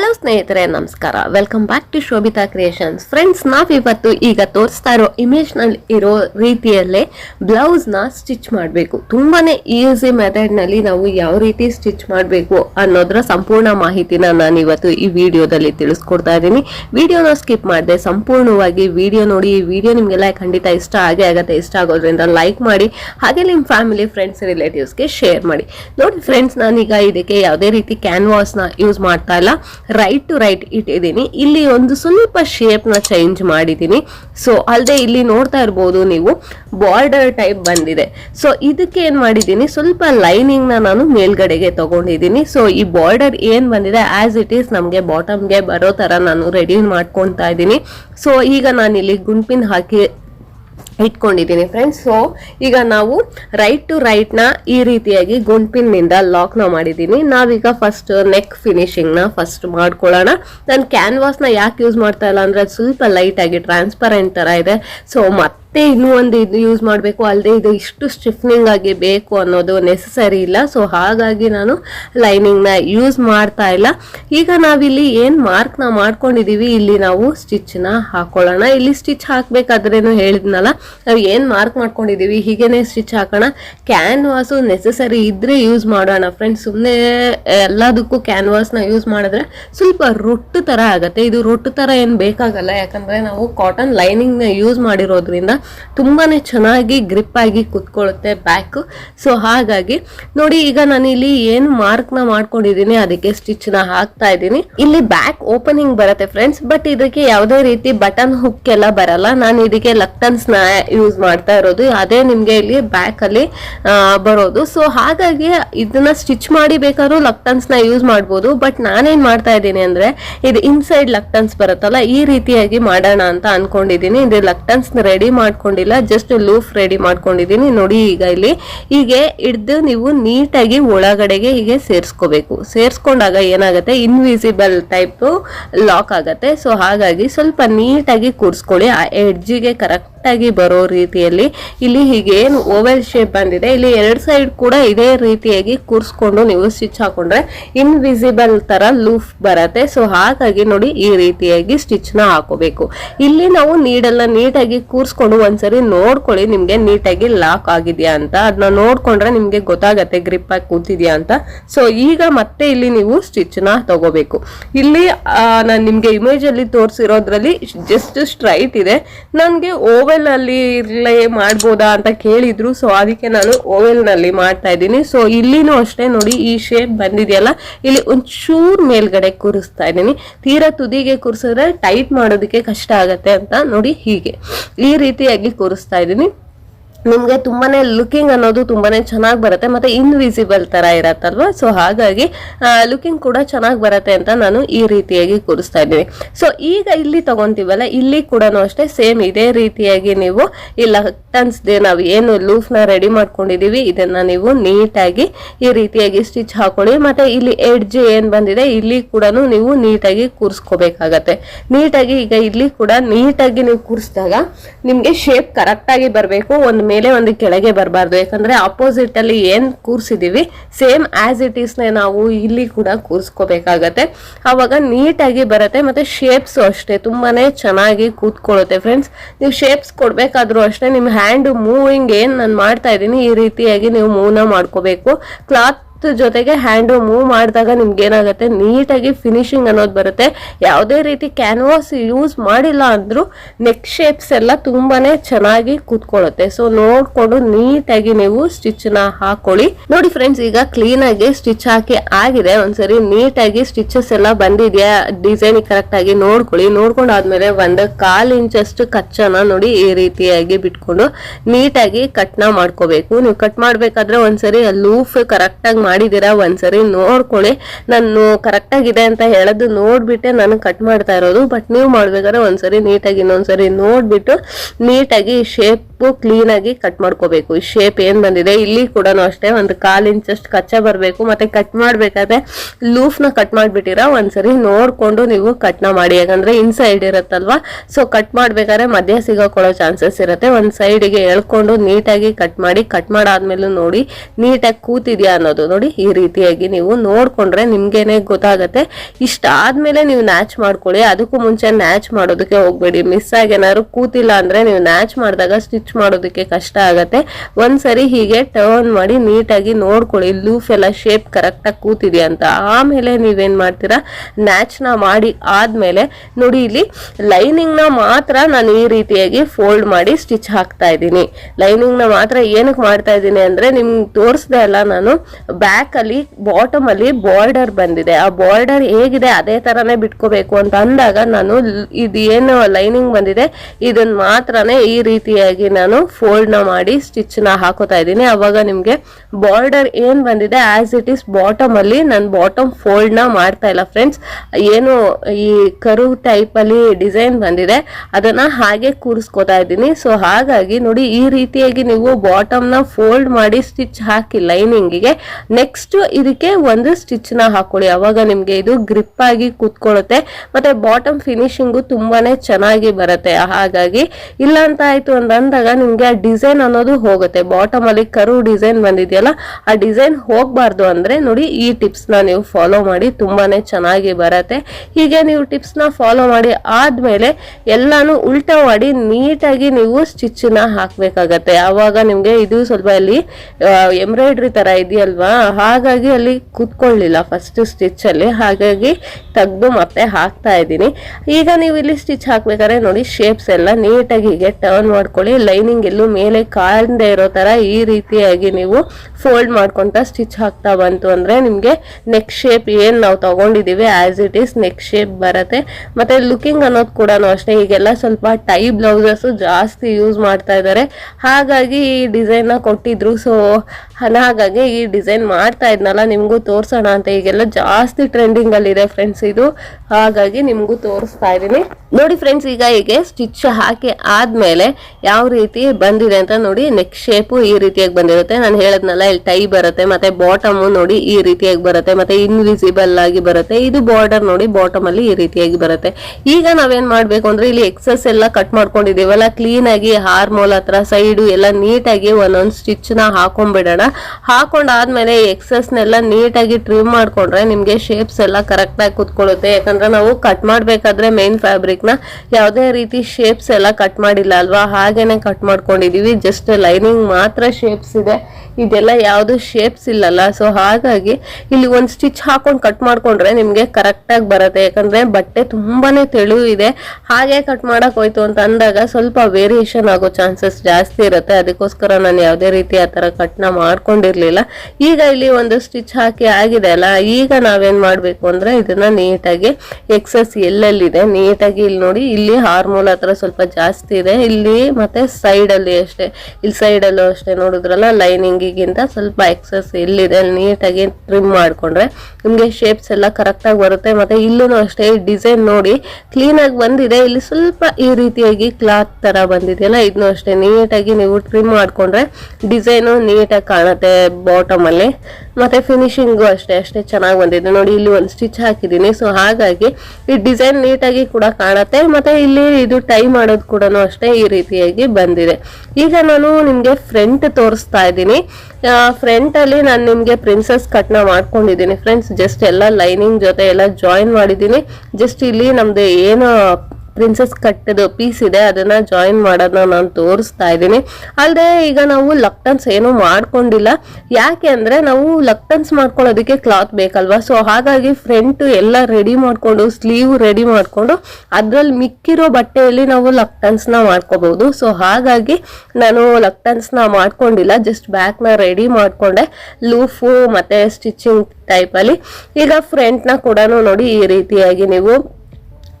Hello ಸ್ನೇಹಿತರೆ, ನಮಸ್ಕಾರ. Welcome back to Shobhita creations friends ನಾವಿವತ್ತು ಈಗ ತೋರಿಸ್ತಾ ಇರೋ ಇಮೇಜ್ನಲ್ಲಿ ಇರೋ ರೀತಿಯಲ್ಲೇ ಬ್ಲೌಸ್ನ ಸ್ಟಿಚ್ ಮಾಡಬೇಕು. ತುಂಬಾನೇ ಈಸಿ ಮೆಥಡ್ನಲ್ಲಿ ನಾವು ಯಾವ ರೀತಿ ಸ್ಟಿಚ್ ಮಾಡಬೇಕು ಅನ್ನೋದ್ರ ಸಂಪೂರ್ಣ ಮಾಹಿತಿನ ನಾನು ಇವತ್ತು ಈ ವಿಡಿಯೋದಲ್ಲಿ ತಿಳಿಸ್ಕೊಡ್ತಾ ಇದ್ದೀನಿ. ವಿಡಿಯೋನ ಸ್ಕಿಪ್ ಮಾಡಿದೆ ಸಂಪೂರ್ಣವಾಗಿ ವಿಡಿಯೋ ನೋಡಿ. ಈ ವಿಡಿಯೋ ನಿಮಗೆಲ್ಲ ಖಂಡಿತ ಇಷ್ಟ ಆಗೇ ಆಗತ್ತೆ. ಇಷ್ಟ ಆಗೋದ್ರಿಂದ ಲೈಕ್ ಮಾಡಿ, ಹಾಗೆ ನಿಮ್ಮ ಫ್ಯಾಮಿಲಿ ಫ್ರೆಂಡ್ಸ್ ರಿಲೇಟಿವ್ಸ್ಗೆ ಶೇರ್ ಮಾಡಿ. ನೋಡಿ ಫ್ರೆಂಡ್ಸ್ ನಾನೀಗ ಇದಕ್ಕೆ ಯಾವುದೇ ರೀತಿ ಕ್ಯಾನ್ವಾಸ್ನ ಯೂಸ್ ಮಾಡ್ತಾ ಇಲ್ಲ. ರೈಟ್ ಟು ರೈಟ್ ಇಟ್ಟಿದ್ದೀನಿ. ಇಲ್ಲಿ ಒಂದು ಸ್ವಲ್ಪ ಶೇಪ್ನ ಚೇಂಜ್ ಮಾಡಿದ್ದೀನಿ. ಸೊ ಅಲ್ಲದೆ ಇಲ್ಲಿ ನೋಡ್ತಾ ಇರ್ಬೋದು ನೀವು ಬಾರ್ಡರ್ ಟೈಪ್ ಬಂದಿದೆ. ಸೊ ಇದಕ್ಕೆ ಏನು ಮಾಡಿದ್ದೀನಿ? ಸ್ವಲ್ಪ ಲೈನಿಂಗ್ನ ನಾನು ಮೇಲ್ಗಡೆಗೆ ತಗೊಂಡಿದ್ದೀನಿ. ಸೊ ಈ ಬಾರ್ಡರ್ ಏನು ಬಂದಿದೆ? ಆ್ಯಸ್ ಇಟ್ ಈಸ್ ನಮಗೆ ಬಾಟಮ್ಗೆ ಬರೋ ಥರ ನಾನು ರೆಡಿ ಮಾಡ್ಕೊತಾ ಇದ್ದೀನಿ. ಸೊ ಈಗ ನಾನು ಇಲ್ಲಿ ಗುಂಪಿನ ಹಾಕಿ ಇಟ್ಕೊಂಡಿದ್ದೀನಿ ಫ್ರೆಂಡ್ಸ್ ಸೊ ಈಗ ನಾವು ರೈಟ್ ಟು ರೈಟ್ನ ಈ ರೀತಿಯಾಗಿ ಗುಂಪಿನಿಂದ ಲಾಕ್ನ ಮಾಡಿದ್ದೀನಿ. ನಾವೀಗ ಫಸ್ಟ್ ನೆಕ್ ಫಿನಿಶಿಂಗ್ನ ಫಸ್ಟ್ ಮಾಡ್ಕೊಳ್ಳೋಣ. ನಾನು ಕ್ಯಾನ್ವಾಸ್ನ ಯಾಕೆ ಯೂಸ್ ಮಾಡ್ತಾ ಇಲ್ಲ ಅಂದರೆ ಅದು ಸ್ವಲ್ಪ ಲೈಟಾಗಿ ಟ್ರಾನ್ಸ್ಪರೆಂಟ್ ಥರ ಇದೆ. ಸೊ ಮತ್ತೆ ಇನ್ನೂ ಒಂದು ಇದು ಯೂಸ್ ಮಾಡಬೇಕು. ಅಲ್ಲದೆ ಇದು ಇಷ್ಟು ಸ್ಟಿಫ್ನಿಂಗ್ ಆಗಿ ಬೇಕು ಅನ್ನೋದು ನೆಸಸರಿ ಇಲ್ಲ. ಸೊ ಹಾಗಾಗಿ ನಾನು ಲೈನಿಂಗ್ನ ಯೂಸ್ ಮಾಡ್ತಾ ಇಲ್ಲ. ಈಗ ನಾವಿಲ್ಲಿ ಏನು ಮಾರ್ಕ್ನ ಮಾಡ್ಕೊಂಡಿದ್ದೀವಿ ಇಲ್ಲಿ ನಾವು ಸ್ಟಿಚ್ನ ಹಾಕೊಳ್ಳೋಣ. ಇಲ್ಲಿ ಸ್ಟಿಚ್ ಹಾಕಬೇಕಾದ್ರೇನು ಹೇಳಿದ್ನಲ್ಲ, ನಾವು ಏನು ಮಾರ್ಕ್ ಮಾಡ್ಕೊಂಡಿದ್ದೀವಿ ಹೀಗೇನೆ ಸ್ಟಿಚ್ ಹಾಕೋಣ. ಕ್ಯಾನ್ವಾಸು ನೆಸಸರಿ ಇದ್ದರೆ ಯೂಸ್ ಮಾಡೋಣ. ಫ್ರೆಂಡ್ಸ್ ಸುಮ್ಮನೆ ಎಲ್ಲದಕ್ಕೂ ಕ್ಯಾನ್ವಾಸ್ನ ಯೂಸ್ ಮಾಡಿದ್ರೆ ಸ್ವಲ್ಪ ರೊಟ್ಟು ಥರ ಆಗುತ್ತೆ. ಇದು ರೊಟ್ಟು ಥರ ಏನು ಬೇಕಾಗಲ್ಲ. ಯಾಕಂದರೆ ನಾವು ಕಾಟನ್ ಲೈನಿಂಗ್ನ ಯೂಸ್ ಮಾಡಿರೋದ್ರಿಂದ ತುಂಬಾನೇ ಚೆನ್ನಾಗಿ ಗ್ರಿಪ್ ಆಗಿ ಕುತ್ಕೊಳ್ಳುತ್ತೆ ಬ್ಯಾಕ್ ಸೊ ಹಾಗಾಗಿ ನೋಡಿ, ಈಗ ನಾನು ಇಲ್ಲಿ ಏನು ಮಾರ್ಕ್ನ ಮಾಡ್ಕೊಂಡಿದ್ದೀನಿ, ಅದಕ್ಕೆ ಸ್ಟಿಚ್ನ ಹಾಕ್ತಾ ಇದ್ದೀನಿ. ಇಲ್ಲಿ ಬ್ಯಾಕ್ ಓಪನಿಂಗ್ ಬರುತ್ತೆ ಫ್ರೆಂಡ್ಸ್ ಬಟ್ ಇದಕ್ಕೆ ಯಾವುದೇ ರೀತಿ ಬಟನ್ ಹುಕ್ ಎಲ್ಲ ಬರಲ್ಲ. ನಾನು ಇದಕ್ಕೆ ಲಕ್ಟನ್ಸ್ನ ಯೂಸ್ ಮಾಡ್ತಾ ಇರೋದು. ಅದೇ ನಿಮ್ಗೆ ಇಲ್ಲಿ ಬ್ಯಾಕ್ ಅಲ್ಲಿ ಬರೋದು. ಸೊ ಹಾಗಾಗಿ ಇದನ್ನ ಸ್ಟಿಚ್ ಮಾಡಿ ಬೇಕಾದ್ರೂ ನ ಯೂಸ್ ಮಾಡ್ಬೋದು. ಬಟ್ ನಾನೇನ್ ಮಾಡ್ತಾ ಇದ್ದೀನಿ ಅಂದ್ರೆ, ಇದು ಇನ್ಸೈಡ್ ಲಕ್ಟನ್ಸ್ ಬರುತ್ತಲ್ಲ, ಈ ರೀತಿಯಾಗಿ ಮಾಡೋಣ ಅಂತ ಅನ್ಕೊಂಡಿದ್ದೀನಿ. ಇದು ಲಕ್ಟನ್ಸ್ ರೆಡಿ ಮಾಡ್ಕೊಂಡಿಲ್ಲ. ಜಸ್ಟ್ ಲೂಫ್ ರೆಡಿ ಮಾಡ್ಕೊಂಡಿದ್ದೀನಿ ನೋಡಿ ಈಗ ಇಲ್ಲಿ ಹೀಗೆ ಹಿಡ್ದು ನೀವು ನೀಟಾಗಿ ಒಳಗಡೆಗೆ ಹೀಗೆ ಸೇರಿಸ್ಕೋಬೇಕು. ಸೇರಿಸ್ಕೊಂಡಾಗ ಏನಾಗುತ್ತೆ? ಇನ್ವಿಸಿಬಲ್ ಟೈಪ್ ಲಾಕ್ ಆಗುತ್ತೆ. ಸೊ ಹಾಗಾಗಿ ಸ್ವಲ್ಪ ನೀಟಾಗಿ ಕೂರಿಸ್ಕೊಳ್ಳಿ. ಆ ಎಡ್ಜಿಗೆ ಕರೆಕ್ಟ್ ಆಗಿ ಬರೋ ರೀತಿಯಲ್ಲಿ ಇಲ್ಲಿ ಹೀಗೆ ಏನು ಓವೆಲ್ ಶೇಪ್ ಬಂದಿದೆ. ಇಲ್ಲಿ ಎರಡು ಸೈಡ್ ಕೂಡ ಇದೇ ರೀತಿಯಾಗಿ ಕೂರಿಸ್ಕೊಂಡು ನೀವು ಸ್ಟಿಚ್ ಹಾಕೊಂಡ್ರೆ ಇನ್ವಿಸಿಬಲ್ ತರ ಲೂಫ್ ಬರುತ್ತೆ. ಸೊ ಹಾಗಾಗಿ ನೋಡಿ ಈ ರೀತಿಯಾಗಿ ಸ್ಟಿಚ್ನ ಹಾಕೋಬೇಕು. ಇಲ್ಲಿ ನಾವು ನೀಡೆಲ್ಲ ನೀಟಾಗಿ ಕೂರಿಸ್ಕೊಂಡು ಒಂದ್ಸರಿ ನೋಡ್ಕೊಳ್ಳಿ ನಿಮ್ಗೆ ನೀಟಾಗಿ ಲಾಕ್ ಆಗಿದೆಯಾ ಅಂತ. ಅದನ್ನ ನೋಡ್ಕೊಂಡ್ರೆ ನಿಮ್ಗೆ ಗೊತ್ತಾಗತ್ತೆ ಗ್ರಿಪ್ ಆಗಿ ಕೂತಿದ್ಯಾ ಅಂತ. ಸೊ ಈಗ ಮತ್ತೆ ಇಲ್ಲಿ ನೀವು ಸ್ಟಿಚ್ನ ತಗೋಬೇಕು. ಇಲ್ಲಿ ನಾನು ನಿಮ್ಗೆ ಇಮೇಜ್ ಅಲ್ಲಿ ತೋರಿಸಿರೋದ್ರಲ್ಲಿ ಜಸ್ಟ್ ಸ್ಟ್ರೈಟ್ ಇದೆ. ನನಗೆ ಓವೆಲ್ ಅಲ್ಲಿ ಇರ್ಲೇ ಮಾಡ್ಬೋದಾ ಅಂತ ಕೇಳಿದ್ರು. ಸೊ ಅದಕ್ಕೆ ನಾನು ಓವೆಲ್ನಲ್ಲಿ ಮಾಡ್ತಾ ಇದ್ದೀನಿ. ಸೊ ಇಲ್ಲಿನೂ ಅಷ್ಟೇ ನೋಡಿ ಈ ಶೇಪ್ ಬಂದಿದೆಯಲ್ಲ? ಇಲ್ಲಿ ಒಂಚೂರು ಮೇಲ್ಗಡೆ ಕೂರಿಸ್ತಾ ಇದ್ದೀನಿ. ತೀರಾ ತುದಿಗೆ ಕೂರಿಸಿದ್ರೆ ಟೈಟ್ ಮಾಡೋದಕ್ಕೆ ಕಷ್ಟ ಆಗತ್ತೆ ಅಂತ ನೋಡಿ ಹೀಗೆ. ಈ ರೀತಿಯಾಗಿ ಕೂರಿಸ್ತಾ ಇದ್ದೀನಿ. ನಿಮ್ಗೆ ತುಂಬಾನೇ ಲುಕಿಂಗ್ ಅನ್ನೋದು ತುಂಬಾನೇ ಚೆನ್ನಾಗಿ ಬರುತ್ತೆ, ಮತ್ತೆ ಇನ್ವಿಸಿಬಲ್ ತರ ಇರತ್ತಲ್ವಾ? ಸೊ ಹಾಗಾಗಿ ಲುಕಿಂಗ್ ಕೂಡ ಚೆನ್ನಾಗಿ ಬರುತ್ತೆ ಅಂತ ನಾನು ಈ ರೀತಿಯಾಗಿ ಕೂರಿಸ್ತಾ ಇದ್ದೀನಿ. ಸೊ ಈಗ ಇಲ್ಲಿ ತಗೊಂತೀವಲ್ಲ, ಇಲ್ಲಿ ಕೂಡ ಅಷ್ಟೇ ಸೇಮ್ ಇದೇ ರೀತಿಯಾಗಿ ನೀವು ಈ ಲಕ್ಟನ್ಸ್ ನಾವು ಏನು ಲೂಫ್ನ ರೆಡಿ ಮಾಡ್ಕೊಂಡಿದೀವಿ, ಇದನ್ನ ನೀವು ನೀಟಾಗಿ ಈ ರೀತಿಯಾಗಿ ಸ್ಟಿಚ್ ಹಾಕೊಳ್ಳಿ, ಮತ್ತೆ ಇಲ್ಲಿ ಎಡ್ಜ್ ಏನ್ ಬಂದಿದೆ, ಇಲ್ಲಿ ಕೂಡ ನೀವು ನೀಟಾಗಿ ಕೂರಿಸ್ಕೋಬೇಕಾಗತ್ತೆ. ನೀಟಾಗಿ ಈಗ ಇಲ್ಲಿ ಕೂಡ ನೀಟಾಗಿ ನೀವು ಕೂರಿಸಿದಾಗ ನಿಮ್ಗೆ ಶೇಪ್ ಕರೆಕ್ಟ್ ಆಗಿ ಬರಬೇಕು, ಒಂದು ಮೇಲೆ ಒಂದು ಕೆಳಗೆ ಬರಬಾರ್ದು. ಯಾಕಂದ್ರೆ ಅಪೋಸಿಟ್ ಅಲ್ಲಿ ಏನ್ ಕೂರ್ಸಿದೀವಿ ಸೇಮ್ ಆಸ್ ಇಟ್ ಈಸ್ ನಾವು ಇಲ್ಲಿ ಕೂಡ ಕೂರಿಸ್ಕೋಬೇಕಾಗತ್ತೆ. ಅವಾಗ ನೀಟಾಗಿ ಬರುತ್ತೆ ಮತ್ತೆ ಶೇಪ್ಸ್ ಅಷ್ಟೇ, ತುಂಬಾನೇ ಚೆನ್ನಾಗಿ ಕೂತ್ಕೊಳ್ಳುತ್ತೆ ಫ್ರೆಂಡ್ಸ್ ನೀವು ಶೇಪ್ಸ್ ಕೊಡ್ಬೇಕಾದ್ರೂ ಅಷ್ಟೇ ನಿಮ್ಮ ಹ್ಯಾಂಡ್ ಮೂವಿಂಗ್ ಏನ್ ನಾನು ಮಾಡ್ತಾ ಇದ್ದೀನಿ, ಈ ರೀತಿಯಾಗಿ ನೀವು ಮೂವ್ನ ಮಾಡ್ಕೋಬೇಕು. ಕ್ಲಾತ್ ಜೊತೆಗೆ ಹ್ಯಾಂಡು ಮೂವ್ ಮಾಡಿದಾಗ ನಿಮ್ಗೆ ಏನಾಗುತ್ತೆ? ನೀಟಾಗಿ ಫಿನಿಶಿಂಗ್ ಅನ್ನೋದು ಬರುತ್ತೆ. ಯಾವುದೇ ರೀತಿ ಕ್ಯಾನ್ವಾಸ್ ಯೂಸ್ ಮಾಡಿಲ್ಲ ಅಂದ್ರೂ ನೆಕ್ ಶೇಪ್ಸ್ ಎಲ್ಲ ತುಂಬಾನೇ ಚೆನ್ನಾಗಿ ಕೂತ್ಕೊಳ್ಳುತ್ತೆ. ಸೊ ನೋಡ್ಕೊಂಡು ನೀಟಾಗಿ ನೀವು ಸ್ಟಿಚ್ನ ಹಾಕೊಳ್ಳಿ. ನೋಡಿ ಫ್ರೆಂಡ್ಸ್ ಈಗ ಕ್ಲೀನ್ ಆಗಿ ಸ್ಟಿಚ್ ಹಾಕಿ ಆಗಿದೆ. ಒಂದ್ಸರಿ ನೀಟಾಗಿ ಸ್ಟಿಚಸ್ ಎಲ್ಲ ಬಂದಿದೆಯಾ? ಡಿಸೈನ್ ಕರೆಕ್ಟ್ ಆಗಿ ನೋಡ್ಕೊಳ್ಳಿ. ನೋಡ್ಕೊಂಡು ಆದ್ಮೇಲೆ ಒಂದು ಕಾಲ್ ಇಂಚಷ್ಟು ಕಚ್ಚನ ನೋಡಿ ಈ ರೀತಿಯಾಗಿ ಬಿಟ್ಕೊಂಡು ನೀಟಾಗಿ ಕಟ್ನ ಮಾಡ್ಕೋಬೇಕು. ನೀವು ಕಟ್ ಮಾಡ್ಬೇಕಾದ್ರೆ ಒಂದ್ಸರಿ ಲೂಫ್ ಕರೆಕ್ಟ್ ಆಗಿ ಮಾಡಿದೀರಾ ಒಂದ್ಸರಿ ನೋಡ್ಕೊಳ್ಳಿ. ನಾನು ಕರೆಕ್ಟ್ ಆಗಿದೆ ಅಂತ ಹೇಳೋದು ನೋಡ್ಬಿಟ್ಟೆ, ನಾನು ಕಟ್ ಮಾಡ್ತಾ ಇರೋದು. ಬಟ್ ನೀವು ಮಾಡ್ಬೇಕಾದ್ರೆ ಒಂದ್ಸರಿ ನೀಟಾಗಿ ಇನ್ನೊಂದ್ಸರಿ ನೋಡ್ಬಿಟ್ಟು ನೀಟಾಗಿ ಶೇಪು ಕ್ಲೀನ್ ಆಗಿ ಕಟ್ ಮಾಡ್ಕೋಬೇಕು. ಈ ಶೇಪ್ ಏನ್ ಬಂದಿದೆ, ಇಲ್ಲಿ ಕೂಡ ಅಷ್ಟೇ ಒಂದು ಕಾಲ್ ಇಂಚಷ್ಟು ಕಚ್ಚಾ ಬರಬೇಕು. ಮತ್ತೆ ಕಟ್ ಮಾಡಬೇಕಾದ್ರೆ ಲೂಫ್ನ ಕಟ್ ಮಾಡಿಬಿಟ್ಟಿರ, ಒಂದ್ಸರಿ ನೋಡಿಕೊಂಡು ನೀವು ಕಟ್ನ ಮಾಡಿ. ಯಾಕಂದ್ರೆ ಇನ್ಸೈಡ್ ಇರುತ್ತಲ್ವಾ? ಸೊ ಕಟ್ ಮಾಡ್ಬೇಕಾದ್ರೆ ಮಧ್ಯ ಸಿಗೋಕೊಳ್ಳೋ ಚಾನ್ಸಸ್ ಇರುತ್ತೆ. ಒಂದು ಸೈಡಿಗೆ ಎಳ್ಕೊಂಡು ನೀಟಾಗಿ ಕಟ್ ಮಾಡಿ ಕಟ್ ಮಾಡಾದ್ಮೇಲೂ ನೋಡಿ ನೀಟಾಗಿ ಕೂತಿದ್ಯಾ ಅನ್ನೋದು. ನೋಡಿ ಈ ರೀತಿಯಾಗಿ ನೀವು ನೋಡ್ಕೊಂಡ್ರೆ ನಿಮ್ಗೇನೆ ಗೊತ್ತಾಗತ್ತೆ. ಇಷ್ಟ ಆದ್ಮೇಲೆ ನೀವು ನ್ಯಾಚ್ ಮಾಡ್ಕೊಳ್ಳಿ. ಅದಕ್ಕೂ ಮುಂಚೆ ನ್ಯಾಚ್ ಮಾಡೋದಕ್ಕೆ ಹೋಗ್ಬೇಡಿ. ಮಿಸ್ ಆಗಿ ಏನಾದ್ರು ಕೂತಿಲ್ಲ ಅಂದ್ರೆ ನೀವು ನ್ಯಾಚ್ ಮಾಡಿದಾಗ ಸ್ಟಿಚ್ ಮಾಡೋದಕ್ಕೆ ಕಷ್ಟ ಆಗತ್ತೆ. ಒಂದ್ಸರಿ ಹೀಗೆ ಟರ್ನ್ ಮಾಡಿ ನೀಟಾಗಿ ನೋಡ್ಕೊಳ್ಳಿ. ಲೂಫ್ ಎಲ್ಲ ಶೇಪ್ ಕರೆಕ್ಟಾಗಿ ಕೂತಿದೆ ಅಂತ. ಆಮೇಲೆ ನೀವೇನ್ ಮಾಡ್ತೀರಾ? ನ್ಯಾಚ್ನ ಮಾಡಿ ಆದ್ಮೇಲೆ ನೋಡಿ ಇಲ್ಲಿ ಲೈನಿಂಗ್ನ ಮಾತ್ರ ನಾನು ಈ ರೀತಿಯಾಗಿ ಫೋಲ್ಡ್ ಮಾಡಿ ಸ್ಟಿಚ್ ಹಾಕ್ತಾ ಇದ್ದೀನಿ. ಲೈನಿಂಗ್ನ ಮಾತ್ರ ಏನಕ್ಕೆ ಮಾಡ್ತಾ ಇದ್ದೀನಿ ಅಂದ್ರೆ ನಿಮ್ಗೆ ತೋರಿಸ್ದೆ ಅಲ್ಲ ನಾನು. ಬ್ಯಾಕ್ ಅಲ್ಲಿ ಬಾಟಮ್ ಅಲ್ಲಿ ಬಾರ್ಡರ್ ಬಂದಿದೆ. ಆ ಬಾರ್ಡರ್ ಹೇಗಿದೆ ಅದೇ ತರನೇ ಬಿಟ್ಕೋಬೇಕು ಅಂತ ಅಂದಾಗ ನಾನು ಇದು ಏನು ಲೈನಿಂಗ್ ಬಂದಿದೆ. ಇದನ್ನ ಮಾತ್ರನೇ ಈ ರೀತಿಯಾಗಿ ನಾನು ಫೋಲ್ಡ್ನ ಮಾಡಿ ಸ್ಟಿಚ್ನ ಹಾಕೋತಾ ಇದ್ದೀನಿ. ಅವಾಗ ನಿಮ್ಗೆ ಬಾರ್ಡರ್ ಏನ್ ಬಂದಿದೆ ಆಸ್ ಇಟ್ ಇಸ್ ಬಾಟಮ್ ಅಲ್ಲಿ ನಾನು ಬಾಟಮ್ ಫೋಲ್ಡ್ನ ಮಾಡ್ತಾ ಇಲ್ಲ ಫ್ರೆಂಡ್ಸ್ ಏನು ಈ ಕರು ಟೈಪ್ ಅಲ್ಲಿ ಡಿಸೈನ್ ಬಂದಿದೆ. ಅದನ್ನ ಹಾಗೆ ಕೂರಿಸ್ಕೋತಾ ಇದ್ದೀನಿ. ಸೊ ಹಾಗಾಗಿ ನೋಡಿ ಈ ರೀತಿಯಾಗಿ ನೀವು ಬಾಟಮ್ನ ಫೋಲ್ಡ್ ಮಾಡಿ ಸ್ಟಿಚ್ ಹಾಕಿ ಲೈನಿಂಗಿಗೆ ನೆಕ್ಸ್ಟ್ ಇದಕ್ಕೆ ಒಂದು ಸ್ಟಿಚ್ನ ಹಾಕೊಳ್ಳಿ. ಅವಾಗ ನಿಮ್ಗೆ ಇದು ಗ್ರಿಪ್ ಆಗಿ ಕೂತ್ಕೊಳ್ಳುತ್ತೆ. ಮತ್ತೆ ಬಾಟಮ್ ಫಿನಿಶಿಂಗು ತುಂಬಾನೇ ಚೆನ್ನಾಗಿ ಬರುತ್ತೆ. ಹಾಗಾಗಿ ಇಲ್ಲ ಅಂತ ಆಯ್ತು ಅಂತ ಅಂದಾಗ ನಿಮ್ಗೆ ಆ ಡಿಸೈನ್ ಅನ್ನೋದು ಹೋಗುತ್ತೆ. ಬಾಟಮ್ ಅಲ್ಲಿ ಕರು ಡಿಸೈನ್ ಬಂದಿದೆಯಲ್ಲ, ಆ ಡಿಸೈನ್ ಹೋಗ್ಬಾರ್ದು ಅಂದ್ರೆ ನೋಡಿ ಈ ಟಿಪ್ಸ್ನ ನೀವು ಫಾಲೋ ಮಾಡಿ ತುಂಬಾನೇ ಚೆನ್ನಾಗಿ ಬರತ್ತೆ. ಹೀಗೆ ನೀವು ಟಿಪ್ಸ್ನ ಫಾಲೋ ಮಾಡಿ ಆದ್ಮೇಲೆ ಎಲ್ಲಾನು ಉಲ್ಟಾ ಮಾಡಿ ನೀಟಾಗಿ ನೀವು ಸ್ಟಿಚ್ನ ಹಾಕ್ಬೇಕಾಗತ್ತೆ. ಆವಾಗ ನಿಮ್ಗೆ ಇದು ಸ್ವಲ್ಪ ಅಲ್ಲಿ ಎಂಬ್ರಾಯ್ಡ್ರಿ ತರ ಇದೆಯಲ್ವಾ? ಹಾಗಾಗಿ ಅಲ್ಲಿ ಕೂತ್ಕೊಳ್ಳಿಲ್ಲ. ಫಸ್ಟ್ ಸ್ಟಿಚ್ ಅಲ್ಲಿ. ಹಾಗಾಗಿ ತೆಗ್ದು ಮತ್ತೆ ಹಾಕ್ತಾ ಇದ್ದೀನಿ. ಈಗ ನೀವು ಇಲ್ಲಿ ಸ್ಟಿಚ್ ಹಾಕ್ಬೇಕಾದ್ರೆ ನೋಡಿ ಶೇಪ್ಸ್ ಎಲ್ಲ ನೀಟಾಗಿ ಹೀಗೆ ಟರ್ನ್ ಮಾಡ್ಕೊಳ್ಳಿ. ಲೈನಿಂಗ್ ಎಲ್ಲೂ ಮೇಲೆ ಕಾಣದೆ ಇರೋ ತರ ಈ ರೀತಿಯಾಗಿ ನೀವು ಫೋಲ್ಡ್ ಮಾಡ್ಕೊಂತ ಸ್ಟಿಚ್ ಹಾಕ್ತಾ ಬಂತು ಅಂದ್ರೆ ನಿಮಗೆ ನೆಕ್ ಶೇಪ್ ಏನು ನಾವು ತಗೊಂಡಿದೀವಿ as it is neck shape ಬರುತ್ತೆ. ಮತ್ತೆ ಲುಕಿಂಗ್ ಅನ್ನೋದು ಕೂಡ ಅಷ್ಟೇ. ಈಗೆಲ್ಲ ಸ್ವಲ್ಪ ಟೈ ಬ್ಲೌಸಸ್ ಜಾಸ್ತಿ ಯೂಸ್ ಮಾಡ್ತಾ ಇದ್ದಾರೆ. ಹಾಗಾಗಿ ಈ ಡಿಸೈನ್ನ ಕೊಟ್ಟಿದ್ರು. ಸೊ ಹಾಗಾಗಿ ಈ ಡಿಸೈನ್ ಮಾಡ್ತಾ ಇದ್ನಲ್ಲ, ನಿಮಗೂ ತೋರ್ಸೋಣ ಅಂತ. ಈಗೆಲ್ಲ ಜಾಸ್ತಿ ಟ್ರೆಂಡಿಂಗ್ ಅಲ್ಲಿ ಇದೆ ಫ್ರೆಂಡ್ಸ್ ಇದು. ಹಾಗಾಗಿ ನಿಮ್ಗೂ ತೋರಿಸ್ತಾ ಇದೀನಿ ನೋಡಿ ಫ್ರೆಂಡ್ಸ್ ಈಗ ಹೀಗೆ ಸ್ಟಿಚ್ ಹಾಕಿ ಆದ್ಮೇಲೆ ಯಾವ ರೀತಿ ಬಂದಿದೆ ಅಂತ ನೋಡಿ ನೆಕ್ ಶೇಪು ಈ ರೀತಿಯಾಗಿ ಬಂದಿರುತ್ತೆ. ನಾನು ಹೇಳದ್ನಲ್ಲ, ಇಲ್ಲಿ ಟೈ ಬರುತ್ತೆ, ಮತ್ತೆ ಬಾಟಮ್ ನೋಡಿ ಈ ರೀತಿಯಾಗಿ ಬರುತ್ತೆ, ಮತ್ತೆ ಇನ್ವಿಸಿಬಲ್ ಆಗಿ ಬರುತ್ತೆ. ಇದು ಬಾರ್ಡರ್ ನೋಡಿ ಬಾಟಮ್ ಅಲ್ಲಿ ಈ ರೀತಿಯಾಗಿ ಬರುತ್ತೆ. ಈಗ ನಾವೇನ್ ಮಾಡ್ಬೇಕು ಅಂದ್ರೆ, ಇಲ್ಲಿ ಎಕ್ಸಸ್ ಎಲ್ಲ ಕಟ್ ಮಾಡ್ಕೊಂಡಿದೀವಲ್ಲ ಕ್ಲೀನ್ ಆಗಿ ಹಾರ್ಮೋಲ್ ಹತ್ರ ಸೈಡು ಎಲ್ಲ ನೀಟಾಗಿ ಒಂದೊಂದು ಸ್ಟಿಚ್ನ ಹಾಕೊಂಡ್ಬಿಡೋಣ. ಹಾಕೊಂಡಾದ್ಮೇಲೆ ಎಕ್ಸಸ್ ನೆಲ್ಲ ನೀಟಾಗಿ ಟ್ರಿಮ್ ಮಾಡ್ಕೊಂಡ್ರೆ ನಿಮ್ಗೆ ಶೇಪ್ಸ್ ಎಲ್ಲ ಕರೆಕ್ಟ್ ಆಗಿ ಕುತ್ಕೊಳ್ಳುತ್ತೆ. ಯಾಕಂದ್ರೆ ನಾವು ಕಟ್ ಮಾಡ್ಬೇಕಾದ್ರೆ ಮೇನ್ನ ಯಾವುದೇ ರೀತಿ ಶೇಪ್ಸ್ ಎಲ್ಲ ಕಟ್ ಮಾಡಿಲ್ಲ ಅಲ್ವಾ? ಹಾಗೇನೆ ಕಟ್ ಮಾಡ್ಕೊಂಡಿದೀವಿ. ಜಸ್ಟ್ ಲೈನಿಂಗ್ ಮಾತ್ರ ಶೇಪ್ಸ್ ಇದೆ. ಇದೆಲ್ಲ ಯಾವುದು ಶೇಪ್ಸ್ ಇಲ್ಲಲ್ಲ. ಸೊ ಹಾಗಾಗಿ ಇಲ್ಲಿ ಒಂದು ಸ್ಟಿಚ್ ಹಾಕೊಂಡು ಕಟ್ ಮಾಡ್ಕೊಂಡ್ರೆ ನಿಮ್ಗೆ ಕರೆಕ್ಟ್ ಆಗಿ ಬರುತ್ತೆ. ಯಾಕಂದ್ರೆ ಬಟ್ಟೆ ತುಂಬಾನೇ ತೆಳು ಇದೆ. ಹಾಗೆ ಕಟ್ ಮಾಡಕ್ ಹೋಯ್ತು ಅಂತ ಅಂದಾಗ ಸ್ವಲ್ಪ ವೇರಿಯೇಷನ್ ಆಗೋ ಚಾನ್ಸಸ್ ಜಾಸ್ತಿ ಇರುತ್ತೆ. ಅದಕ್ಕೋಸ್ಕರ ನಾನು ಯಾವುದೇ ರೀತಿ ಆ ತರ ಕಟ್ನ ಮಾಡ್ಕೊಂಡಿರ್ಲಿಲ್ಲ. ಈಗ ಇಲ್ಲಿ ಒಂದು ಸ್ಟಿಚ್ ಹಾಕಿ ಆಗಿದೆ ಅಲ್ಲ, ಈಗ ನಾವೇನ್ ಮಾಡ್ಬೇಕು ಅಂದ್ರೆ ಇದನ್ನ ನೀಟಾಗಿ ಎಕ್ಸಸ್ ಎಲ್ಲೆಲ್ಲಿದೆ. ನೀಟಾಗಿ ಇಲ್ಲಿ ನೋಡಿ, ಇಲ್ಲಿ ಹಾರ್ಮೋಲ್ ಹತ್ರ ಸ್ವಲ್ಪ ಜಾಸ್ತಿ ಇದೆ. ಇಲ್ಲಿ ಮತ್ತೆ ಸೈಡ್ ಅಲ್ಲಿ ಅಷ್ಟೇ, ಇಲ್ಲಿ ಸೈಡ್ ಅಲ್ಲೂ ಅಷ್ಟೇ ನೋಡಿದ್ರಲ್ಲ ಲೈನಿಂಗಿಗಿಂತ ಸ್ವಲ್ಪ ಎಕ್ಸಸ್ ಎಲ್ಲಿದೆ, ಅಲ್ಲಿ ನೀಟಾಗಿ ಟ್ರಿಮ್ ಮಾಡ್ಕೊಂಡ್ರೆ ನಿಮ್ಗೆ ಶೇಪ್ಸ್ ಎಲ್ಲ ಕರೆಕ್ಟ್ ಆಗಿ ಬರುತ್ತೆ. ಮತ್ತೆ ಇಲ್ಲೂ ಅಷ್ಟೇ ಡಿಸೈನ್ ನೋಡಿ ಕ್ಲೀನ್ ಆಗಿ ಬಂದಿದೆ. ಇಲ್ಲಿ ಸ್ವಲ್ಪ ಈ ರೀತಿಯಾಗಿ ಕ್ಲಾತ್ ತರ ಬಂದಿದೆಯಲ್ಲ ಇದನ್ನು ಅಷ್ಟೇ. ನೀಟಾಗಿ ನೀವು ಟ್ರಿಮ್ ಮಾಡ್ಕೊಂಡ್ರೆ ಡಿಸೈನು ನೀಟಾಗಿ ಕಾಣುತ್ತೆ ಬಾಟಮ್ ಅಲ್ಲಿ. ಮತ್ತೆ ಫಿನಿಶಿಂಗು ಅಷ್ಟೇ ಅಷ್ಟೇ ಚೆನ್ನಾಗಿ ಬಂದಿದೆ. ನೋಡಿ, ಇಲ್ಲಿ ಒಂದು ಸ್ಟಿಚ್ ಹಾಕಿದ್ದೀನಿ. ಸೊ ಹಾಗಾಗಿ ಈ ಡಿಸೈನ್ ನೀಟಾಗಿ ಕೂಡ ಕಾಣುತ್ತೆ. ಮತ್ತೆ ಇಲ್ಲಿ ಇದು ಟೈ ಮಾಡೋದು ಕೂಡ ಅಷ್ಟೇ ಈ ರೀತಿಯಾಗಿ ಬಂದಿದೆ. ಈಗ ನಾನು ನಿಮಗೆ ಫ್ರಂಟ್ ತೋರಿಸ್ತಾ ಇದ್ದೀನಿ. ಫ್ರಂಟ್ ಅಲ್ಲಿ ನಾನು ನಿಮಗೆ ಪ್ರಿನ್ಸಸ್ ಕಟ್ನ ಮಾಡ್ಕೊಂಡಿದ್ದೀನಿ. ಫ್ರೆಂಡ್ಸ್ ಜಸ್ಟ್ ಎಲ್ಲ ಲೈನಿಂಗ್ ಜೊತೆ ಎಲ್ಲ ಜಾಯಿನ್ ಮಾಡಿದ್ದೀನಿ. ಜಸ್ಟ್ ಇಲ್ಲಿ ನಮ್ದು ಏನು ಪ್ರಿನ್ಸಸ್ ಕಟ್ಟದ ಪೀಸ್ ಇದೆ, ಅದನ್ನ ಜಾಯಿನ್ ಮಾಡೋದನ್ನ ನಾನು ತೋರಿಸ್ತಾ ಇದ್ದೀನಿ. ಅಲ್ಲದೆ ಈಗ ನಾವು ಲಕ್ಟನ್ಸ್ ಏನು ಮಾಡ್ಕೊಂಡಿಲ್ಲ. ಯಾಕೆ ಅಂದರೆ ನಾವು ಲಕ್ಟನ್ಸ್ ಮಾಡ್ಕೊಳ್ಳೋದಕ್ಕೆ ಕ್ಲಾತ್ ಬೇಕಲ್ವಾ? ಸೊ ಹಾಗಾಗಿ ಫ್ರಂಟ್ ಎಲ್ಲ ರೆಡಿ ಮಾಡಿಕೊಂಡು ಸ್ಲೀವ್ ರೆಡಿ ಮಾಡಿಕೊಂಡು, ಅದರಲ್ಲಿ ಮಿಕ್ಕಿರೋ ಬಟ್ಟೆಯಲ್ಲಿ ನಾವು ಲಕ್ಟನ್ಸ್ನ ಮಾಡ್ಕೋಬಹುದು ಸೊ ಹಾಗಾಗಿ ನಾನು ಲಕ್ಟನ್ಸ್ನ ಮಾಡ್ಕೊಂಡಿಲ್ಲ ಜಸ್ಟ್ ಬ್ಯಾಕ್ನ ರೆಡಿ ಮಾಡ್ಕೊಂಡೆ. ಲೂಫು ಮತ್ತೆ ಸ್ಟಿಚಿಂಗ್ ಟೈಪ್ ಅಲ್ಲಿ. ಈಗ ಫ್ರಂಟ್ನ ಕೂಡ ನೋಡಿ ಈ ರೀತಿಯಾಗಿ ನೀವು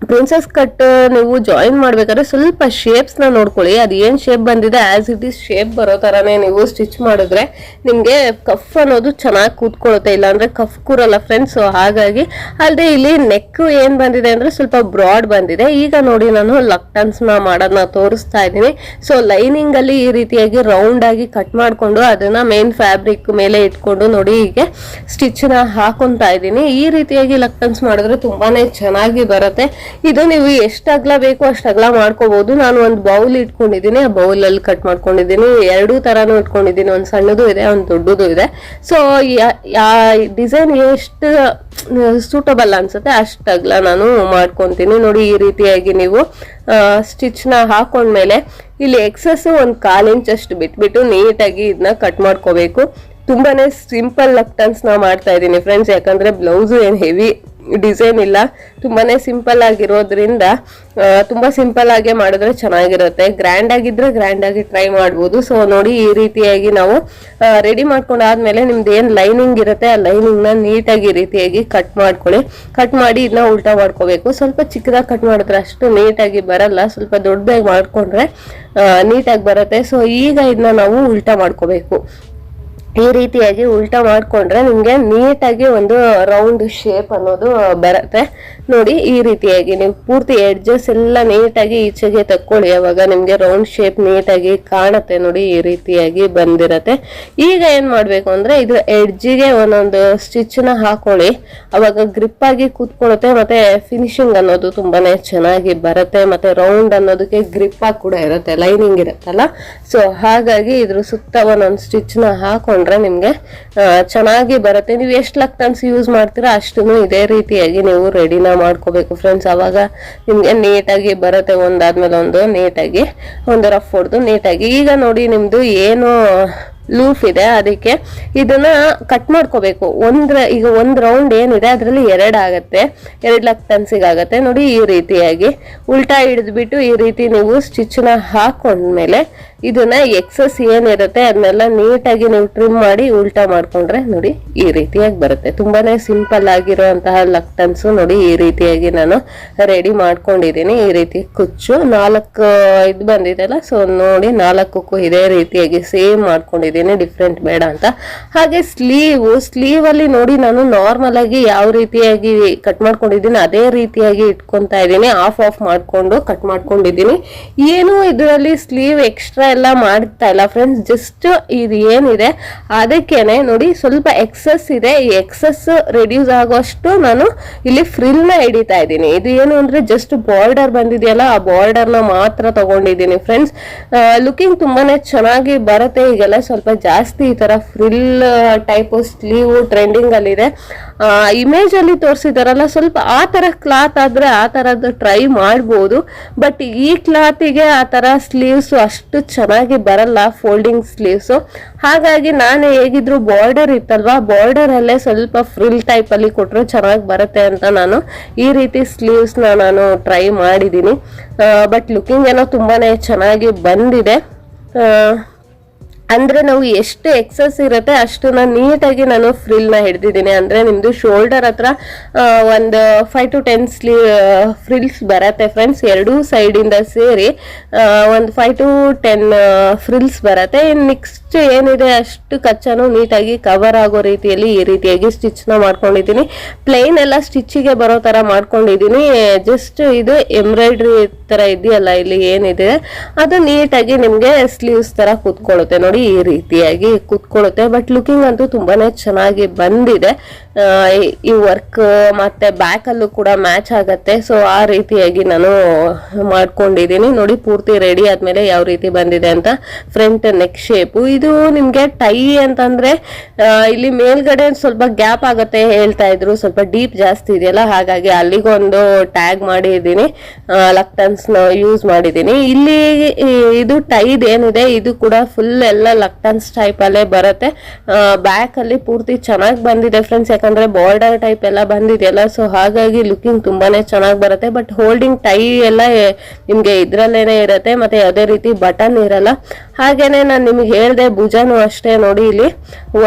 ಪ್ರಿನ್ಸಸ್ ಕಟ್ ನೀವು ಜಾಯಿನ್ ಮಾಡ್ಬೇಕಾದ್ರೆ ಸ್ವಲ್ಪ ಶೇಪ್ಸ್ನ ನೋಡ್ಕೊಳ್ಳಿ. ಅದು ಏನು ಶೇಪ್ ಬಂದಿದೆ ಆಸ್ ಇಟ್ ಈಸ್ ಶೇಪ್ ಬರೋ ತರಾನೇ ನೀವು ಸ್ಟಿಚ್ ಮಾಡಿದ್ರೆ ನಿಮಗೆ ಕಫ್ ಅನ್ನೋದು ಚೆನ್ನಾಗಿ ಕೂತ್ಕೊಳ್ಳುತ್ತೆ. ಇಲ್ಲಾಂದರೆ ಕಫ್ ಕೂರಲ್ಲ ಫ್ರೆಂಡ್ಸ್ ಹಾಗಾಗಿ ಅಲ್ಲದೆ ಇಲ್ಲಿ ನೆಕ್ ಏನು ಬಂದಿದೆ ಅಂದ್ರೆ ಸ್ವಲ್ಪ ಬ್ರಾಡ್ ಬಂದಿದೆ. ಈಗ ನೋಡಿ ನಾನು ಲಕ್ಟನ್ಸ್ನ ಮಾಡೋದನ್ನ ತೋರಿಸ್ತಾ ಇದ್ದೀನಿ. ಸೊ ಲೈನಿಂಗ್ ಅಲ್ಲಿ ಈ ರೀತಿಯಾಗಿ ರೌಂಡಾಗಿ ಕಟ್ ಮಾಡ್ಕೊಂಡು ಅದನ್ನ ಮೇನ್ ಫ್ಯಾಬ್ರಿಕ್ ಮೇಲೆ ಇಟ್ಕೊಂಡು ನೋಡಿ ಹೀಗೆ ಸ್ಟಿಚ್ ಹಾಕೊತಾ ಇದ್ದೀನಿ. ಈ ರೀತಿಯಾಗಿ ಲಕ್ಟನ್ಸ್ ಮಾಡಿದ್ರೆ ತುಂಬಾನೇ ಚೆನ್ನಾಗಿ ಬರುತ್ತೆ. ಇದು ನೀವು ಎಷ್ಟು ಅಗಲ ಬೇಕು ಅಷ್ಟು ಅಗಲ ಮಾಡ್ಕೋಬಹುದು ನಾನು ಒಂದು ಬೌಲ್ ಇಟ್ಕೊಂಡಿದ್ದೀನಿ. ಆ ಬೌಲ್ ಅಲ್ಲಿ ಕಟ್ ಮಾಡ್ಕೊಂಡಿದ್ದೀನಿ. ಎರಡೂ ತರಾನು ಇಟ್ಕೊಂಡಿದ್ದೀನಿ. ಒಂದು ಸಣ್ಣದು ಇದೆ, ಒಂದು ದೊಡ್ಡದು ಇದೆ. ಸೊ ಡಿಸೈನ್ ಎಷ್ಟು ಸೂಟಬಲ್ ಅನ್ಸುತ್ತೆ ಅಷ್ಟು ಅಗಲ ನಾನು ಮಾಡ್ಕೊತೀನಿ. ನೋಡಿ, ಈ ರೀತಿಯಾಗಿ ನೀವು ಸ್ಟಿಚ್ನ ಹಾಕೊಂಡ್ಮೇಲೆ ಇಲ್ಲಿ ಎಕ್ಸಸ್ ಒಂದು ಕಾಲು ಇಂಚ್ ಅಷ್ಟು ಬಿಟ್ಬಿಟ್ಟು ನೀಟಾಗಿ ಇದನ್ನ ಕಟ್ ಮಾಡ್ಕೋಬೇಕು. ತುಂಬಾನೇ ಸಿಂಪಲ್ ಲಕ್ಟನ್ಸ್ ನಾ ಮಾಡ್ತಾ ಇದ್ದೀನಿ ಫ್ರೆಂಡ್ಸ್ ಯಾಕಂದ್ರೆ ಬ್ಲೌಸ್ ಏನು ಹೆವಿ ಡಿಸೈನ್ ಇಲ್ಲ. ತುಂಬಾ ಸಿಂಪಲ್ ಆಗಿರೋದ್ರಿಂದ ತುಂಬ ಸಿಂಪಲ್ ಆಗಿ ಮಾಡಿದ್ರೆ ಚೆನ್ನಾಗಿರುತ್ತೆ. ಗ್ರ್ಯಾಂಡ್ ಆಗಿದ್ರೆ ಗ್ರ್ಯಾಂಡ್ ಆಗಿ ಟ್ರೈ ಮಾಡ್ಬೋದು. ಸೊ ನೋಡಿ ಈ ರೀತಿಯಾಗಿ ನಾವು ರೆಡಿ ಮಾಡ್ಕೊಂಡಾದ್ಮೇಲೆ ನಿಮ್ದು ಏನು ಲೈನಿಂಗ್ ಇರುತ್ತೆ, ಆ ಲೈನಿಂಗ್ನ ನೀಟಾಗಿ ರೀತಿಯಾಗಿ ಕಟ್ ಮಾಡ್ಕೊಳ್ಳಿ. ಕಟ್ ಮಾಡಿ ಇದನ್ನ ಉಲ್ಟಾ ಮಾಡ್ಕೋಬೇಕು. ಸ್ವಲ್ಪ ಚಿಕ್ಕದಾಗಿ ಕಟ್ ಮಾಡಿದ್ರೆ ಅಷ್ಟು ನೀಟಾಗಿ ಬರಲ್ಲ. ಸ್ವಲ್ಪ ದೊಡ್ಡದಾಗಿ ಮಾಡ್ಕೊಂಡ್ರೆ ನೀಟಾಗಿ ಬರುತ್ತೆ. ಸೊ ಈಗ ಇದನ್ನ ನಾವು ಉಲ್ಟಾ ಮಾಡ್ಕೋಬೇಕು. ಈ ರೀತಿಯಾಗಿ ಉಲ್ಟಾ ಮಾಡ್ಕೊಂಡ್ರೆ ನಿಮ್ಗೆ ನೀಟಾಗಿ ಒಂದು ರೌಂಡ್ ಶೇಪ್ ಅನ್ನೋದು ಬರುತ್ತೆ. ನೋಡಿ, ಈ ರೀತಿಯಾಗಿ ನೀವು ಪೂರ್ತಿ ಎಡ್ಜಸ್ ಎಲ್ಲ ನೀಟಾಗಿ ಈಚೆಗೆ ತಕ್ಕೊಳ್ಳಿ. ಅವಾಗ ನಿಮ್ಗೆ ರೌಂಡ್ ಶೇಪ್ ನೀಟಾಗಿ ಕಾಣುತ್ತೆ ನೋಡಿ, ಈ ರೀತಿಯಾಗಿ ಬಂದಿರತ್ತೆ. ಈಗ ಏನ್ ಮಾಡ್ಬೇಕು ಅಂದ್ರೆ, ಇದು ಎಡ್ಜಿಗೆ ಒಂದೊಂದು ಸ್ಟಿಚ್ನ ಹಾಕೊಳ್ಳಿ. ಅವಾಗ ಗ್ರಿಪ್ ಆಗಿ ಕೂತ್ಕೊಳ್ಳುತ್ತೆ, ಮತ್ತೆ ಫಿನಿಶಿಂಗ್ ಅನ್ನೋದು ತುಂಬಾನೇ ಚೆನ್ನಾಗಿ ಬರುತ್ತೆ, ಮತ್ತೆ ರೌಂಡ್ ಅನ್ನೋದಕ್ಕೆ ಗ್ರಿಪ್ ಆಗಿ ಕೂಡ ಇರುತ್ತೆ ಲೈನಿಂಗ್ ಇರುತ್ತಲ್ಲ. ಸೊ ಹಾಗಾಗಿ ಇದ್ರ ಸುತ್ತ ಒಂದೊಂದು ಸ್ಟಿಚ್ನ ಹಾಕೊಂಡ್ರೆ ನಿಮ್ಗೆ ಚೆನ್ನಾಗಿ ಬರುತ್ತೆ. ನೀವು ಎಷ್ಟು ಲಕ್ಟನ್ಸ್ ಯೂಸ್ ಮಾಡ್ತೀರಾ ಅಷ್ಟು ಇದೇ ರೀತಿಯಾಗಿ ನೀವು ರೆಡಿನ ಮಾಡ್ಕೋಬೇಕು ಫ್ರೆಂಡ್ಸ್ ಅವಾಗ ನಿಮ್ಗೆ ನೀಟಾಗಿ ಬರುತ್ತೆ ಒಂದಾದ್ಮೇಲೆ ಒಂದು ನೀಟಾಗಿ ಒಂದು ರಫ್ ಹೊಡೆದು ನೀಟಾಗಿ ಈಗ ನೋಡಿ ನಿಮ್ದು ಏನು ಲೂಫ್ ಇದೆ, ಅದಕ್ಕೆ ಇದನ್ನ ಕಟ್ ಮಾಡ್ಕೋಬೇಕು. ಒಂದ್ರ, ಈಗ ಒಂದ್ ರೌಂಡ್ ಏನಿದೆ, ಅದರಲ್ಲಿ ಎರಡ್ ಆಗತ್ತೆ. ಲಕ್ ಟನ್ಸಿಗೆ ಆಗತ್ತೆ ನೋಡಿ ಈ ರೀತಿಯಾಗಿ ಉಲ್ಟಾ ಹಿಡಿದ್ಬಿಟ್ಟು ಈ ರೀತಿ ನೀವು ಸ್ಟಿಚ್ನ ಹಾಕೊಂಡ್ಮೇಲೆ ಇದನ್ನ ಎಕ್ಸಸ್ ಏನಿರುತ್ತೆ ಅದನ್ನೆಲ್ಲ ನೀಟಾಗಿ ನೀವು ಟ್ರಿಮ್ ಮಾಡಿ ಉಲ್ಟಾ ಮಾಡ್ಕೊಂಡ್ರೆ ನೋಡಿ ಈ ರೀತಿಯಾಗಿ ಬರುತ್ತೆ. ತುಂಬಾನೇ ಸಿಂಪಲ್ ಆಗಿರುವಂತಹ ಲಕ್ಟನ್ಸು ನೋಡಿ ಈ ರೀತಿಯಾಗಿ ನಾನು ರೆಡಿ ಮಾಡ್ಕೊಂಡಿದ್ದೀನಿ. ಈ ರೀತಿ ಕುಚ್ಚು ನಾಲ್ಕು, ಇದು ಬಂದಿದೆಲ್ಲ ಸೊ ನೋಡಿ ನಾಲ್ಕಕ್ಕೂ ಇದೇ ರೀತಿಯಾಗಿ ಸೇಮ್ ಮಾಡ್ಕೊಂಡಿದ್ದೀನಿ. ಡಿಫ್ರೆಂಟ್ ಬೇಡ ಅಂತ. ಹಾಗೆ ಸ್ಲೀವ್ ಸ್ಲೀವಲ್ಲಿ ನೋಡಿ ನಾನು ನಾರ್ಮಲ್ ಆಗಿ ಯಾವ ರೀತಿಯಾಗಿ ಕಟ್ ಮಾಡ್ಕೊಂಡಿದ್ದೀನಿ, ಅದೇ ರೀತಿಯಾಗಿ ಇಟ್ಕೊತಾ ಇದ್ದೀನಿ. ಆಫ್ ಆಫ್ ಮಾಡಿಕೊಂಡು ಕಟ್ ಮಾಡ್ಕೊಂಡಿದ್ದೀನಿ. ಏನು ಇದರಲ್ಲಿ ಸ್ಲೀವ್ ಎಕ್ಸ್ಟ್ರಾ ಎಲ್ಲ ಮಾಡ್ತಾ ಇಲ್ಲ ಫ್ರೆಂಡ್ಸ್ ಜಸ್ಟ್ ಇದು ಏನಿದೆ, ಅದಕ್ಕೇನೆ ನೋಡಿ ಸ್ವಲ್ಪ ಎಕ್ಸಸ್ ಇದೆ. ಈ ಎಕ್ಸಸ್ ರೆಡ್ಯೂಸ್ ಆಗೋಷ್ಟು ನಾನು ಇಲ್ಲಿ ಫ್ರಿಲ್ನ ಹಿಡಿತಾ ಇದ್ದೀನಿ. ಇದು ಏನು ಅಂದರೆ ಜಸ್ಟ್ ಬಾರ್ಡರ್ ಬಂದಿದೆಯಲ್ಲ, ಆ ಬಾರ್ಡರ್ನ ಮಾತ್ರ ತಗೊಂಡಿದ್ದೀನಿ ಫ್ರೆಂಡ್ಸ್ ಲುಕಿಂಗ್ ತುಂಬಾನೇ ಚೆನ್ನಾಗಿ ಬರುತ್ತೆ. ಈಗೆಲ್ಲ ಸ್ವಲ್ಪ ಜಾಸ್ತಿ ಈ ತರ ಫ್ರಿಲ್ ಟೈಪ್ ಸ್ಲೀವ್ ಟ್ರೆಂಡಿಂಗ್ ಅಲ್ಲಿ ಇದೆ. ಇಮೇಜ್ ಅಲ್ಲಿ ತೋರಿಸಿದಾರಲ್ಲ, ಸ್ವಲ್ಪ ಆ ತರ ಕ್ಲಾತ್ ಆದರೆ ಆ ತರದ್ದು ಟ್ರೈ ಮಾಡ್ಬೋದು. ಬಟ್ ಈ ಕ್ಲಾತಿಗೆ ಆ ಥರ ಸ್ಲೀವ್ಸ್ ಅಷ್ಟು ಚೆನ್ನಾಗಿ ಬರಲ್ಲ ಫೋಲ್ಡಿಂಗ್ ಸ್ಲೀವ್ಸ್ ಹಾಗಾಗಿ ನಾನು ಹೇಗಿದ್ರು ಬಾರ್ಡರ್ ಇತ್ತಲ್ವಾ? ಬಾರ್ಡರ್ ಅಲ್ಲೇ ಸ್ವಲ್ಪ ಫ್ರಿಲ್ ಟೈಪ್ ಅಲ್ಲಿ ಕೊಟ್ರೆ ಚೆನ್ನಾಗಿ ಬರುತ್ತೆ ಅಂತ ನಾನು ಈ ರೀತಿ ಸ್ಲೀವ್ಸ್ನ ನಾನು ಟ್ರೈ ಮಾಡಿದ್ದೀನಿ. ಬಟ್ ಲುಕಿಂಗ್ ಏನೋ ತುಂಬಾನೇ ಚೆನ್ನಾಗಿ ಬಂದಿದೆ. ಅಂದ್ರೆ ನಾವು ಎಷ್ಟು ಎಕ್ಸಸ್ ಇರುತ್ತೆ ಅಷ್ಟನ್ನ ನೀಟಾಗಿ ನಾನು ಫ್ರಿಲ್ನ ಹಿಡ್ದಿದ್ದೀನಿ. ಅಂದ್ರೆ ನಿಮ್ದು ಶೋಲ್ಡರ್ ಹತ್ರ ಒಂದು ಫೈವ್ ಟು ಟೆನ್ ಸ್ಲೀ ಫ್ರಿಲ್ಸ್ ಬರತ್ತೆ ಫ್ರೆಂಡ್ಸ್ ಎರಡೂ ಸೈಡ್ ಇಂದ ಸೇರಿ ಒಂದು ಫೈವ್ ಟು ಟೆನ್ ಫ್ರಿಲ್ಸ್ ಬರತ್ತೆ. ನೆಕ್ಸ್ಟ್ ಏನಿದೆ ಅಷ್ಟು ಕಚ್ಚನು ನೀಟಾಗಿ ಕವರ್ ಆಗೋ ರೀತಿಯಲ್ಲಿ ಈ ರೀತಿಯಾಗಿ ಸ್ಟಿಚ್ನ ಮಾಡ್ಕೊಂಡಿದ್ದೀನಿ. ಪ್ಲೇನ್ ಎಲ್ಲ ಸ್ಟಿಚ್ಗೆ ಬರೋ ತರ ಮಾಡ್ಕೊಂಡಿದ್ದೀನಿ. ಜಸ್ಟ್ ಇದು ಎಂಬ್ರಾಯ್ಡ್ರಿ ತರ ಇದೆಯಲ್ಲ, ಇಲ್ಲಿ ಏನಿದೆ, ಅದು ನೀಟಾಗಿ ನಿಮ್ಗೆ ಸ್ಲೀವ್ಸ್ ತರ ಕೂತ್ಕೊಳ್ಳುತ್ತೆ. ನೋಡಿ ಈ ರೀತಿಯಾಗಿ ಕುತ್ಕೊಳ್ಳುತ್ತೆ. ಬಟ್ ಲುಕಿಂಗ್ ಅಂತೂ ತುಂಬಾನೇ ಚೆನ್ನಾಗಿ ಬಂದಿದೆ. ಈ- ವರ್ಕ್ ಮತ್ತೆ ಬ್ಯಾಕ್ ಅಲ್ಲೂ ಕೂಡ ಮ್ಯಾಚ್ ಆಗತ್ತೆ. ಸೊ ಆ ರೀತಿಯಾಗಿ ನಾನು ಮಾಡ್ಕೊಂಡಿದ್ದೀನಿ. ನೋಡಿ, ಪೂರ್ತಿ ರೆಡಿ ಆದ್ಮೇಲೆ ಯಾವ ರೀತಿ ಬಂದಿದೆ ಅಂತ. ಫ್ರಂಟ್ ನೆಕ್ ಶೇಪು ಇದು ನಿಮ್ಗೆ ಟೈ ಅಂತಂದ್ರೆ ಇಲ್ಲಿ ಮೇಲ್ಗಡೆ ಸ್ವಲ್ಪ ಗ್ಯಾಪ್ ಆಗತ್ತೆ ಹೇಳ್ತಾ ಇದ್ರು. ಸ್ವಲ್ಪ ಡೀಪ್ ಜಾಸ್ತಿ ಇದೆಯಲ್ಲ, ಹಾಗಾಗಿ ಅಲ್ಲಿಗೊಂದು ಟ್ಯಾಗ್ ಮಾಡಿದ್ದೀನಿ. ನ ಯೂಸ್ ಮಾಡಿದ್ದೀನಿ. ಇಲ್ಲಿ ಇದು ಟೈದ್ ಏನಿದೆ, ಇದು ಕೂಡ ಫುಲ್ ಎಲ್ಲ ಲಕ್ಟನ್ಸ್ ಟೈಪ್ ಅಲ್ಲೇ ಬರುತ್ತೆ. ಬ್ಯಾಕ್ ಅಲ್ಲಿ ಪೂರ್ತಿ ಚೆನ್ನಾಗಿ ಬಂದಿದೆ ಫ್ರೆಂಡ್ಸ್ ಯಾಕಂದ್ರೆ ಬಾರ್ಡರ್ ಟೈಪ್ ಎಲ್ಲ ಬಂದಿದೆಯಲ್ಲ ಸೊ ಹಾಗಾಗಿ ಲುಕಿಂಗ್ ತುಂಬಾನೇ ಚೆನ್ನಾಗಿ ಬರುತ್ತೆ. ಬಟ್ ಹೋಲ್ಡಿಂಗ್ ಟೈ ಎಲ್ಲ ನಿಮ್ಗೆ ಇದ್ರಲ್ಲೇನೆ ಇರುತ್ತೆ, ಮತ್ತೆ ಯಾವುದೇ ರೀತಿ ಬಟನ್ ಇರಲ್ಲ. ಹಾಗೇನೆ ನಾನು ನಿಮ್ಗೆ ಹೇಳಿದೆ ಭುಜಾನು ಅಷ್ಟೇ ನೋಡಿ ಇಲ್ಲಿ.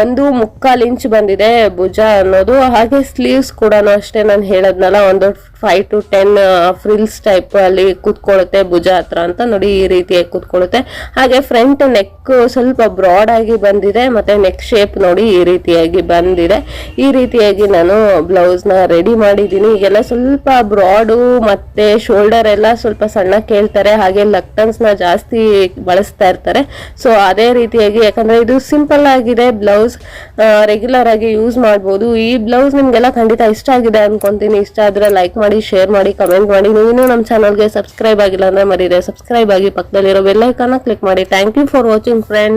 ಒಂದು ಮುಕ್ಕಾಲು ಇಂಚ್ ಬಂದಿದೆ ಭುಜ ಅನ್ನೋದು, ಹಾಗೆ ಸ್ಲೀವ್ಸ್ ಕೂಡ ಅಷ್ಟೇ ನಾನು ಹೇಳದ್ನಲ್ಲ, ಒಂದು five to ten frills type ಅಲ್ಲಿ ಕೂತ್ಕೊಳ್ಳುತ್ತೆ, ಭುಜ ಹತ್ರ ಅಂತ ನೋಡಿ ಈ ರೀತಿಯಾಗಿ ಕೂತ್ಕೊಳ್ಳುತ್ತೆ. ಹಾಗೆ ಫ್ರಂಟ್ ನೆಕ್ ಸ್ವಲ್ಪ ಬ್ರಾಡ್ ಆಗಿ ಬಂದಿದೆ, ಮತ್ತೆ ನೆಕ್ ಶೇಪ್ ನೋಡಿ ಈ ರೀತಿಯಾಗಿ ಬಂದಿದೆ. ಈ ರೀತಿಯಾಗಿ ನಾನು ಬ್ಲೌಸ್ನ ರೆಡಿ ಮಾಡಿದ್ದೀನಿ. ಈಗೆಲ್ಲ ಸ್ವಲ್ಪ ಬ್ರಾಡು ಮತ್ತೆ ಶೋಲ್ಡರ್ ಎಲ್ಲ ಸ್ವಲ್ಪ ಸಣ್ಣ ಕೇಳ್ತಾರೆ, ಹಾಗೆ ಲಕ್ಟನ್ಸ್ನ ಜಾಸ್ತಿ ಬಳಸ್ತಾ ಇರ್ತಾರೆ. ಸೊ ಅದೇ ರೀತಿಯಾಗಿ ಯಾಕಂದ್ರೆ ಇದು ಸಿಂಪಲ್ ಆಗಿದೆ ಬ್ಲೌಸ್ ರೆಗ್ಯುಲರ್ ಆಗಿ ಯೂಸ್ ಮಾಡ್ಬೋದು. ಈ ಬ್ಲೌಸ್ ನಿಮ್ಗೆಲ್ಲ ಖಂಡಿತ ಇಷ್ಟ ಆಗಿದೆ ಅನ್ಕೊಂತೀನಿ. ಇಷ್ಟ ಆದ್ರೆ ಲೈಕ್ ಮಾಡಿ ಮಾಡಿ ಶೇರ್ ಮಾಡಿ ಕಮೆಂಟ್ ಮಾಡಿ. ನೀವು ಇನ್ನೂ ನಮ್ಮ ಚಾನಲ್ಗೆ ಸಬ್ಸ್ಕ್ರೈಬ್ ಆಗಿಲ್ಲ ಅಂದ್ರೆ ಮರೀರೆ. ಸಬ್ಸ್ಕ್ರೈಬ್ ಆಗಿ ಪಕ್ಕದಲ್ಲಿರೋ ಬೆಲ್ ಐಕಾನ ಕ್ಲಿಕ್ ಮಾಡಿ. Thank you for watching friend